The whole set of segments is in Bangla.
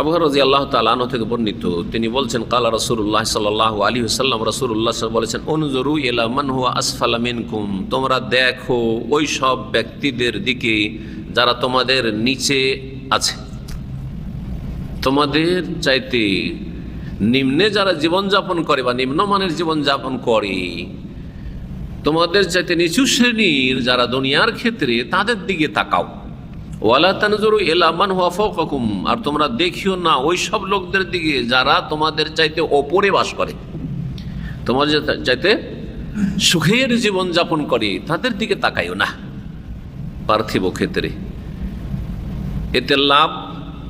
আবু রাজি আল্লাহ তালানো থেকে বর্ণিত, তিনি বলছেন, কালা রসুল্লাহ সাল্লাহ আলী সাল্লাম রসুল্লাহ বলেছেন অনুজরু এলা মান হুয়া আসফালা মিনকুম, তোমরা দেখো ওই সব ব্যক্তিদের দিকে যারা তোমাদের নিচে আছে। তোমাদের চাইতে নিম্নে যারা জীবনযাপন করে বা নিম্নমানের জীবনযাপন করে, তোমাদের চাইতে নিচু শ্রেণির যারা দুনিয়ার ক্ষেত্রে তাদের দিকে তাকাও। ওয়ালা তানজরু এলামান হুয়াফকুম আর তোমরা দেখিও না ওই সব লোকদের দিকে যারা তোমাদের চাইতে ওপরে বাস করে। তোমাদের চাইতে সুখের জীবন যাপন করে, তাদের দিকে তাকাইও না। পার্থিব ক্ষেত্রে। এতে লাভ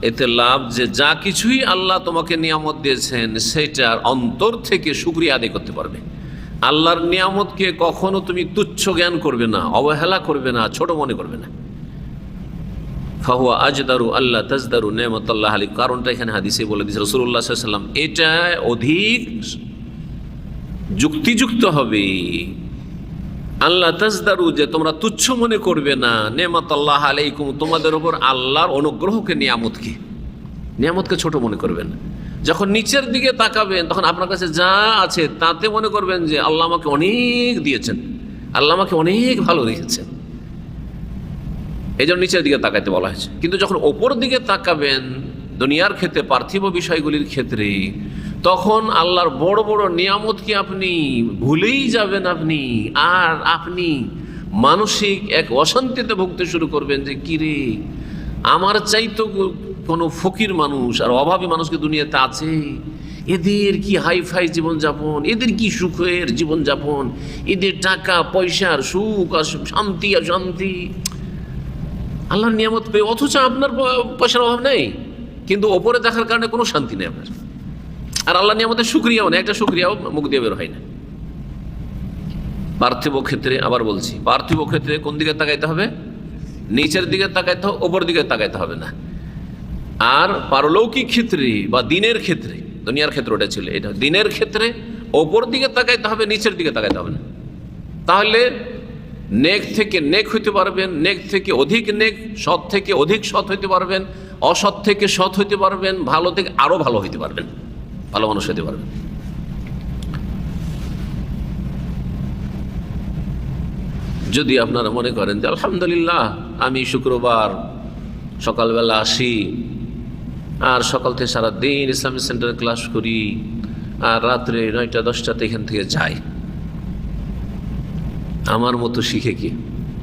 এতে লাভ যে যা কিছুই আল্লাহ তোমাকে নিয়ামত দিয়েছেন সেটার অন্তর থেকে সুক্রিয়া আদায় করতে পারবে। আল্লাহর নিয়ামতকে কখনো তুমি তুচ্ছ জ্ঞান করবে না, অবহেলা করবে না, ছোট মনে করবে না। ফাহুয়া আজদারু আল্লাহ তাজদারু নেমতাল্লাহ আলী। কারণটা এখানে হাদিসে বলে দিয়েছে। রসুল্লাহ সাল্লাম এটা অধিক যুক্তিযুক্ত হবে। আল্লাহ তাজদারু, যে তোমরা তুচ্ছ মনে করবে না নেমতাল্লাহ আলাইকুম, তোমাদের ওপর আল্লাহর অনুগ্রহকে নিয়ামতকে। নিয়ামতকে ছোট মনে করবেন। যখন নিচের দিকে তাকাবেন, তখন আপনার কাছে যা আছে তাতে মনে করবেন যে আল্লাহ আমাকে অনেক দিয়েছেন। আল্লাহ আমাকে অনেক ভালো রেখেছেন। এই জন্য নিচের দিকে তাকাইতে বলা হয়েছে। কিন্তু যখন ওপর দিকে তাকাবেন দুনিয়ার ক্ষেত্রে, পার্থিব বিষয়গুলির ক্ষেত্রে, তখন আল্লাহর বড় বড় নিয়ামতকে আপনি ভুলেই যাবেন আপনি? আর আপনি মানসিক এক অশান্তিতে ভুগতে শুরু করবেন যে কিরে আমার চাইতো কোনো ফকির মানুষ আর অভাবী মানুষকে দুনিয়াতে আছে? এদের কি হাই ফাই জীবনযাপন? এদের কি সুখের জীবনযাপন? এদের টাকা, পয়সার সুখ আর শান্তি আর শান্তি আল্লাহর নিয়ামত পেয়ে, অথচ আপনার পয়সার অভাব নেই। কিন্তু ওপরে দেখার কারণে কোনো শান্তি নেই আপনার। আর আল্লাহ নিয়ামতের সুক্রিয়াও নেই একটা সুক্রিয়াও মুখ দিয়ে বের হয় না। পার্থিব ক্ষেত্রে আবার বলছি, পার্থিব ক্ষেত্রে কোন দিকে তাকাইতে হবে? নিচের দিকে তাকাইতে হবে, ওপর দিকে তাকাইতে হবে না। আর পারলৌকিক ক্ষেত্রে বা দিনের ক্ষেত্রে, দুনিয়ার ক্ষেত্রে ওটা ছিল এটা, দিনের ক্ষেত্রে ওপর দিকে তাকাইতে হবে, নিচের দিকে তাকাইতে হবে না। তাহলে নেক থেকে নেক হইতে পারবেন, নেক থেকে অধিক নেক, সৎ থেকে অধিক সৎ হইতে পারবেন, অসৎ থেকে সৎ হইতে পারবেন, ভালো থেকে আরও ভালো হইতে পারবেন, ভালো মানুষ হইতে পারবেন। যদি আপনারা মনে করেন যে, আলহামদুলিল্লাহ, আমি শুক্রবার সকালবেলা আসি, আর সকাল থেকে সারা দিন ইসলামিক সেন্টারে ক্লাস করি, আর রাত্রে নয়টা, দশটাতে এখান থেকে যাই। আমার মতো শিখে কি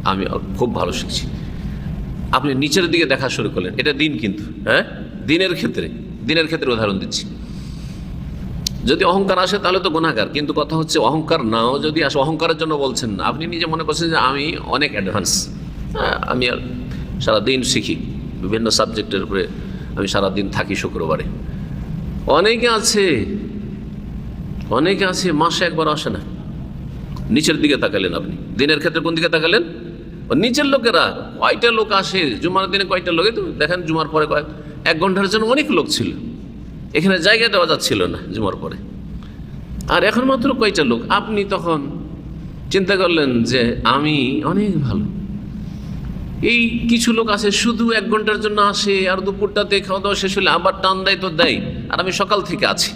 আমি খুব ভালো শিখছি। আপনি নিচের দিকে দেখা শুরু করলেন। এটা দিন কিন্তু হ্যাঁ? দিনের ক্ষেত্রে দিনের ক্ষেত্রে উদাহরণ দিচ্ছি। যদি অহংকার আসে তাহলে তো গুণাগার কিন্তু কথা হচ্ছে অহংকার নাও যদি আসে। অহংকারের জন্য বলছেন না। আপনি নিজে মনে করছেন যে আমি অনেক অ্যাডভান্স আমি আর সারাদিন শিখি। বিভিন্ন সাবজেক্টের উপরে আমি সারাদিন থাকি শুক্রবারে। অনেকে আছে অনেকে আছে, মাসে একবার আসে না। নিচের দিকে তাকালেন আপনি। দিনের ক্ষেত্রে কোন দিকে তাকালেন? নিচের লোকেরা, কয়টা লোক আসে? জুমার দিনে কয়টা লোক? তো দেখেন জুমার পরে কয়েক এক ঘণ্টার জন্য অনেক লোক ছিল। এখানে জায়গা দেওয়া যাচ্ছিল না জুমার পরে। আর এখন মাত্র কয়টা লোক? আপনি তখন চিন্তা করলেন যে আমি অনেক ভালো। এই কিছু লোক আছে শুধু এক ঘণ্টার জন্য আসে, আর দুপুরটাতে খাওয়া দাওয়া শেষ হলে আবার টান দেয় তো দেয়। আর আমি সকাল থেকে আছি।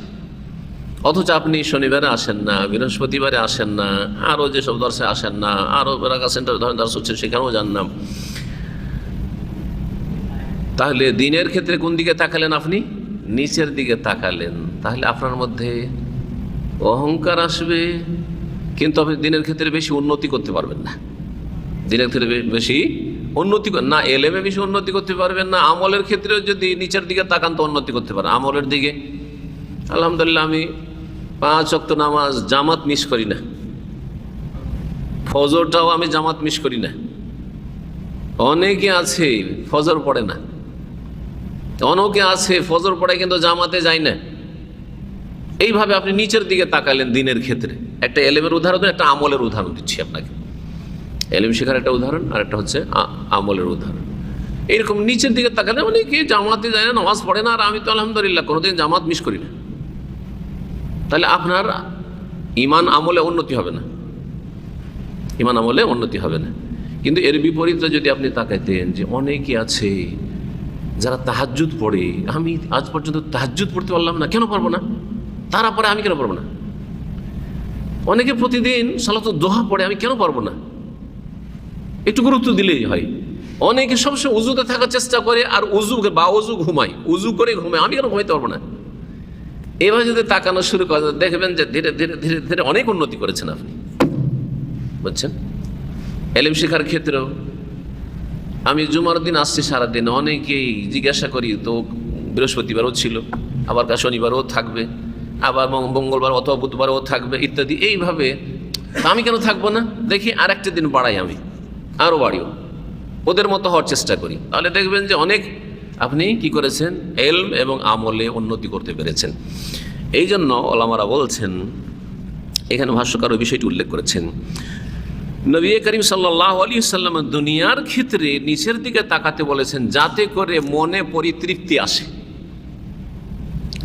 অথচ আপনি শনিবারে আসেন না, বৃহস্পতিবারে আসেন না, আরও যেসব দর্শে আসেন না, আরও রাগা সেন্টার ধরেন দর্শ হচ্ছে সেখানেও যান না। তাহলে দিনের ক্ষেত্রে কোন দিকে তাকালেন আপনি? নিচের দিকে তাকালেন। তাহলে আপনার মধ্যে অহংকার আসবে, কিন্তু আপনি দিনের ক্ষেত্রে বেশি উন্নতি করতে পারবেন না। দিনের ক্ষেত্রে বেশি উন্নতি না, এলেমে বেশি উন্নতি করতে পারবেন না, আমলের ক্ষেত্রেও যদি নিচের দিকে তাকান তো উন্নতি করতে পারেন। আমলের দিকে, আলহামদুলিল্লাহ আমি পাঁচ অক্ত নামাজ জামাত মিস করি না। ফজরটাও আমি জামাত মিস করি না। অনেকে আছে, ফজর পড়ে না। অনেকে আছে, ফজর পড়ে কিন্তু জামাতে যায় না। এইভাবে আপনি নিচের দিকে তাকালেন দিনের ক্ষেত্রে। একটা এলেমের উদাহরণ, একটা আমলের উদাহরণ দিচ্ছি আপনাকে। এলেম শেখার একটা উদাহরণ, আর একটা হচ্ছে আমলের উদাহরণ। এইরকম নিচের দিকে তাকালে অনেকে জামাতে যায় না, নামাজ পড়ে না, আর আমি তো আলহামদুলিল্লাহ কোনোদিন জামাত মিস করি না। তাহলে আপনার ইমান আমলে উন্নতি হবে না। ইমান আমলে উন্নতি হবে না। কিন্তু এর বিপরীতে যদি আপনি তাকাইতেন যে অনেকে আছে যারা তাহাজ্জুদ পড়ে, আমি আজ পর্যন্ত তাহাজ্জুদ পড়তে পারলাম না, কেন পারব না? তারা পরে আমি কেন পারব না? অনেকে প্রতিদিন সালাত দোহা পড়ে, আমি কেন পারব না? একটু গুরুত্ব দিলেই হয়। অনেকে সবসময় উজুতে থাকার চেষ্টা করে আর উজু বা উজু ঘুমায়, উজু করে ঘুমায়, আমি কেন ঘুমাইতে পারব না? এবার যদি তাকানো শুরু করে দেখবেন যে ধীরে ধীরে ধীরে ধীরে অনেক উন্নতি করেছেন আপনি। বুঝছেন? এলিম শেখার ক্ষেত্রেও। আমি জুমার দিন আসছি সারাদিন, অনেকেই জিজ্ঞাসা করি, তো বৃহস্পতিবারও ছিল, আবার শনিবারও থাকবে, আবার মঙ্গলবার অথবা বুধবারও থাকবে, ইত্যাদি। এইভাবে আমি কেন থাকব না? দেখি আর একটা দিন বাড়াই আমি, আরও বাড়িও। ওদের মতো হওয়ার চেষ্টা করি। তাহলে দেখবেন যে অনেক আপনি কি করেছেন? এলম এবং আমলে উন্নতি করতে পেরেছেন। এই জন্য ওলামারা বলছেন, এখানে ভাষ্যকার বিষয়টি উল্লেখ করেছেন। নবী করিম সাল্লাহ আলী সাল্লাম দুনিয়ার ক্ষেত্রে নিচের দিকে তাকাতে বলেছেন, যাতে করে মনে পরিতৃপ্তি আসে।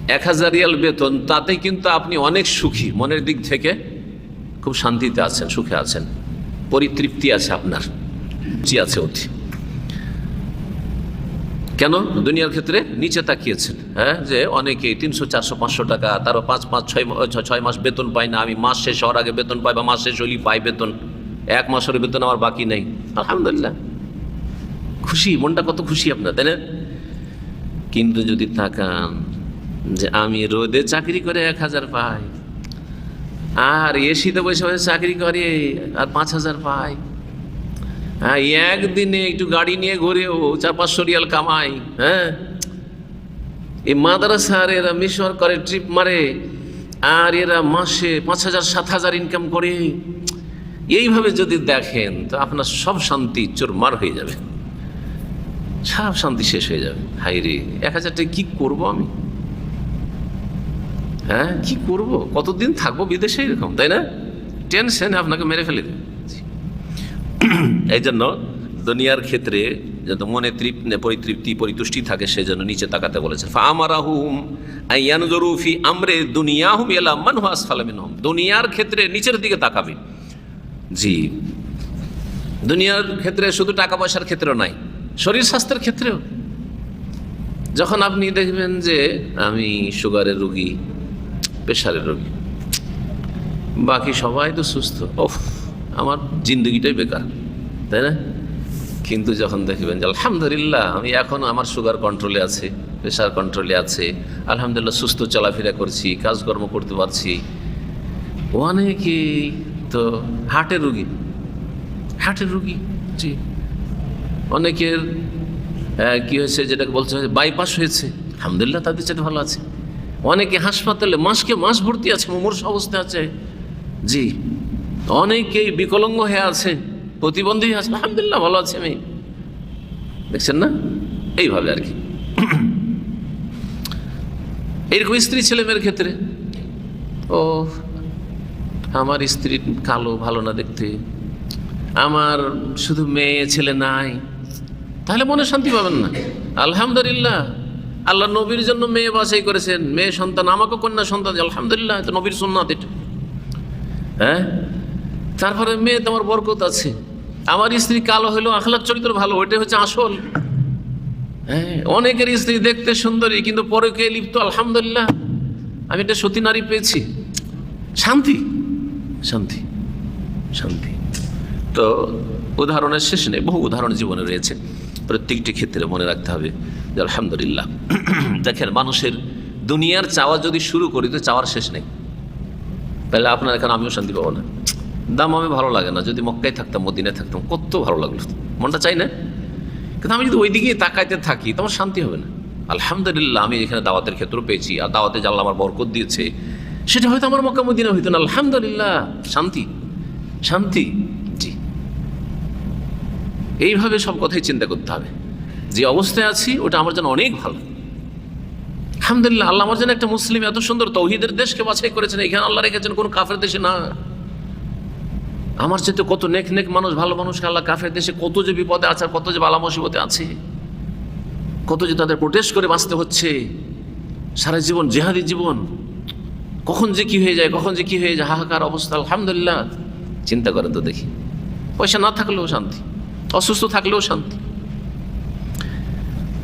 এক হাজার রিয়াল বেতন, তাতে কিন্তু আপনি অনেক সুখী। মনের দিক থেকে খুব শান্তিতে আছেন, সুখে আছেন। পরিতৃপ্তি আছে আপনার জি আছে অতি। কেন? দুনিয়ার ক্ষেত্রে নিচে তাকিয়েছেন হ্যাঁ? যে অনেকেই তিনশো, চারশো, পাঁচশো টাকা, তারও পাঁচ পাঁচ, ছয় ছয় মাস বেতন পাই না, আমি মাস শেষ হওয়ার আগে বেতন পাই বা মাস শেষ হলেই পাই বেতন। এক মাসের বেতন আমার বাকি নেই। আলহামদুলিল্লাহ। খুশি, মনটা কত খুশি আপনার, তাই না? কিন্তু যদি তাকান যে আমি রোদে চাকরি করে এক হাজার পাই, আর এসিতে বসে বসে চাকরি করে আর পাঁচ হাজার পাই হ্যাঁ একদিনে একটু গাড়ি নিয়ে ঘুরেও চার পাঁচশো রিয়াল কামাই হ্যাঁ? এই মাদ্রাসার এরা মিশর করে, ট্রিপ মারে, আর এরা মাসে পাঁচ হাজার, সাত হাজার ইনকাম করে। এইভাবে যদি দেখেন, তো আপনার সব শান্তি চোরমার হয়ে যাবে। সব শান্তি শেষ হয়ে যাবে। হাই রে, এক হাজার টাকা কী করব আমি? হ্যাঁ কি করব? কতদিন থাকব বিদেশে এরকম, তাই না? টেনশন, আপনাকে মেরে ফেলে দেবে। এই জন্য দুনিয়ার ক্ষেত্রে যাতে মনে তৃপ্তি, পরিতৃপ্তি, পরিতুষ্টি থাকে, সেজন্য নিচে তাকাতে বলেছে ফামারাহুম আইয়ানজরুফি আমরে দুনিয়াহুম এলা মানহু আসফালামিনহুম দুনিয়ার ক্ষেত্রে নিচের দিকে তাকাবে। জি। দুনিয়ার ক্ষেত্রে শুধু টাকা পয়সার ক্ষেত্রেও নাই, শরীর স্বাস্থ্যের ক্ষেত্রেও। যখন আপনি দেখবেন যে আমি সুগারের রুগী, প্রেশারের রোগী, বাকি সবাই তো সুস্থ, ওফ, আমার জিন্দগিটাই বেকার। তাই না? কিন্তু যখন দেখবেন যে, আলহামদুলিল্লাহ, আমি এখন আমার সুগার কন্ট্রোলে আছে প্রেশার কন্ট্রোলে আছে, আলহামদুলিল্লাহ সুস্থ চলাফেরা করছি, কাজকর্ম করতে পারছি। অনেকেই তো হার্টের রুগী। হার্টের রুগী, জি। অনেকের কি হয়েছে যেটাকে বলছে বাইপাস হয়েছে। আলহামদুলিল্লাহ তাদের চেয়ে ভালো আছে। অনেকে হাসপাতালে মাসকে মাস ভর্তি আছে, মুমূর্ষ অবস্থায় আছে। জি, অনেকেই বিকলঙ্গ হয়ে আছে। প্রতিবন্ধী আছে, আলহামদুলিল্লাহ ভালো আছে আমি। দেখছেন না? এইভাবে আর কি। এইরকম স্ত্রী ছেলে মেয়ের ক্ষেত্রে, ও, আমার স্ত্রী কালো, ভালো না দেখতে। আমার শুধু মেয়ে, ছেলে নাই। তাহলে মনে শান্তি পাবেন না। আলহামদুলিল্লাহ, আল্লাহ নবীর জন্য মেয়ে বাছাই করেছেন। মেয়ে সন্তান, আমাকে কন্যা সন্তান, আলহামদুলিল্লাহ নবীর সুন্নাত এটা। হ্যাঁ? তারপরে মেয়ে, তোমার বরকত আছে। আমার স্ত্রী কালো হলেও আখলাক চরিত্র ভালো, ওইটাই হচ্ছে আসল। হ্যাঁ অনেকের স্ত্রী দেখতে সুন্দরী, কিন্তু পরে কে লিপ্ত, আলহামদুলিল্লাহ। আমি একটা সতী নারী পেয়েছি। শান্তি। শান্তি। শান্তি। তো উদাহরণের শেষ নেই, বহু উদাহরণ জীবনে রয়েছে। প্রত্যেকটি ক্ষেত্রে মনে রাখতে হবে যে আলহামদুলিল্লাহ। দেখেন, মানুষের দুনিয়ার চাওয়া যদি শুরু করি, তো চাওয়ার শেষ নেই। তাহলে আপনার এখানে আমিও শান্তি পাবো না। দাম আমি ভালো লাগে না। যদি মক্কায় থাকতাম, মদিনায় থাকতাম, কত ভালো লাগল। মনটা চাই না? কিন্তু আমি যদি ওই দিকে তাকাইতে থাকি তোমার শান্তি হবে না। আলহামদুলিল্লাহ, আমি এখানে দাওয়াতের ক্ষেত্র পেয়েছি, আর দাওয়াতে জানলা আমার বরকত দিয়েছে, সেটা হয়তো আমার মক্কা মদিনা হইতো না। আলহামদুলিল্লাহ, শান্তি। শান্তি, জি। এইভাবে সব কথাই চিন্তা করতে হবে। যে অবস্থায় আছি, ওটা আমার জন্য অনেক ভালো। আলহামদুলিল্লাহ, আল্লাহ আমার জন্য একটা মুসলিম এত সুন্দর তৌহিদের দেশকে বাছাই করেছেন। এখানে আল্লাহ রেখেছেন, কোন কাফের দেশে না। আমার চেয়ে কত নেক নেক মানুষ, ভালো মানুষকে আল্লাহ কাফের দেশে কত যে বিপদে আছে আর কত যে বালা মুসিবতে আছে? কত যে তাদের প্রোটেস্ট করে বাঁচতে হচ্ছে। সারা জীবন জেহাদি জীবন। কখন যে কি হয়ে যায়, কখন যে কি হয়ে যায়, হাহাকার অবস্থা, আলহামদুলিল্লাহ। চিন্তা করেন তো দেখি। পয়সা না থাকলেও শান্তি, অসুস্থ থাকলেও শান্তি।